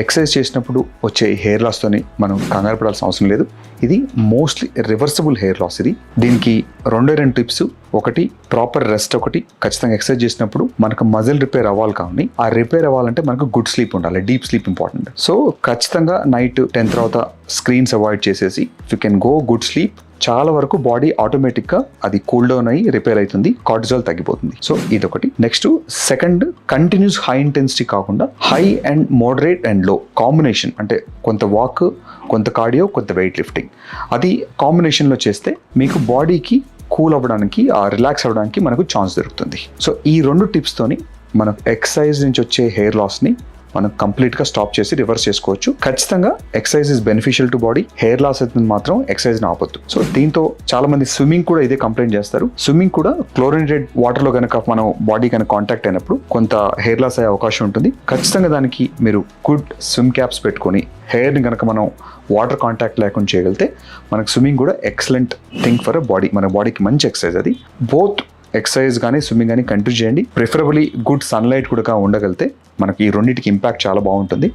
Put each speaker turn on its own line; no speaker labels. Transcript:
Exercise చేసినప్పుడు వచ్చే hair లాస్తోని మనం కంగారు పడాల్సిన అవసరం లేదు. ఇది మోస్ట్లీ రివర్సిబుల్ హెయిర్ లాస్ ఇది. దీనికి రెండే రెండు టిప్స్ ఒకటి ప్రాపర్ రెస్ట్ ఒకటి. ఖచ్చితంగా ఎక్సర్సైజ్ చేసినప్పుడు మనకు మజిల్ రిపేర్ అవ్వాలి కానీ ఆ రిపేర్ అవ్వాలంటే మనకు గుడ్ స్లీప్ ఉండాలి. డీప్ స్లీప్ ఇంపార్టెంట్ సో ఖచ్చితంగా నైట్ టెన్ తర్వాత స్క్రీన్స్ అవాయిడ్ చేసేసి you can go good sleep చాలా వరకు బాడీ ఆటోమేటిక్గా అది కూల్ డౌన్ అయ్యి రిపేర్ అవుతుంది కార్టిజాల్ తగ్గిపోతుంది. సో ఇదొకటి. Next second continuous high intensity కాకుండా హై అండ్ మోడరేట్ అండ్లో కాంబినేషన్. అంటే కొంత వాక్ కొంత కార్డియో కొంత వెయిట్ లిఫ్టింగ్. అది కాంబినేషన్లో చేస్తే మీకు బాడీకి కూల్ అవ్వడానికి రిలాక్స్ అవ్వడానికి మనకు ఛాన్స్ దొరుకుతుంది. సో ఈ రెండు టిప్స్తోని మనం ఎక్సర్సైజ్ నుంచి వచ్చే హెయిర్ లాస్ని మనం కంప్లీట్గా స్టాప్ చేసి రివర్స్ చేసుకోవచ్చు. ఖచ్చితంగా exercise is beneficial to body hair loss అయితే మాత్రం ఎక్సర్సైజ్ ఆపొద్దు. సో దీంతో చాలా మంది స్విమ్మింగ్ కూడా ఇదే కంప్లైంట్ చేస్తారు. స్విమ్మింగ్ కూడా క్లోరినేటెడ్ వాటర్లో కనుక మనం బాడీ కనుక కాంటాక్ట్ అయినప్పుడు కొంత హెయిర్ లాస్ అయ్యే అవకాశం ఉంటుంది. ఖచ్చితంగా దానికి మీరు గుడ్ స్విమ్ క్యాప్స్ పెట్టుకొని హెయిర్ని కనుక మనం వాటర్ కాంటాక్ట్ లేకుండా చేయగలిగితే మనకు స్విమ్మింగ్ కూడా excellent thing for a body మన బాడీకి మంచి ఎక్సర్సైజ్ అది. బోత్ ఎక్సర్సైజ్ కానీ స్విమ్మింగ్ కానీ కంటిన్యూ చేయండి. ప్రిఫరబుల్లీ గుడ్ సన్లైట్ కూడా ఉండగలిగితే మనకి ఈ రెండింటికి ఇంపాక్ట్ చాలా బాగుంటుంది.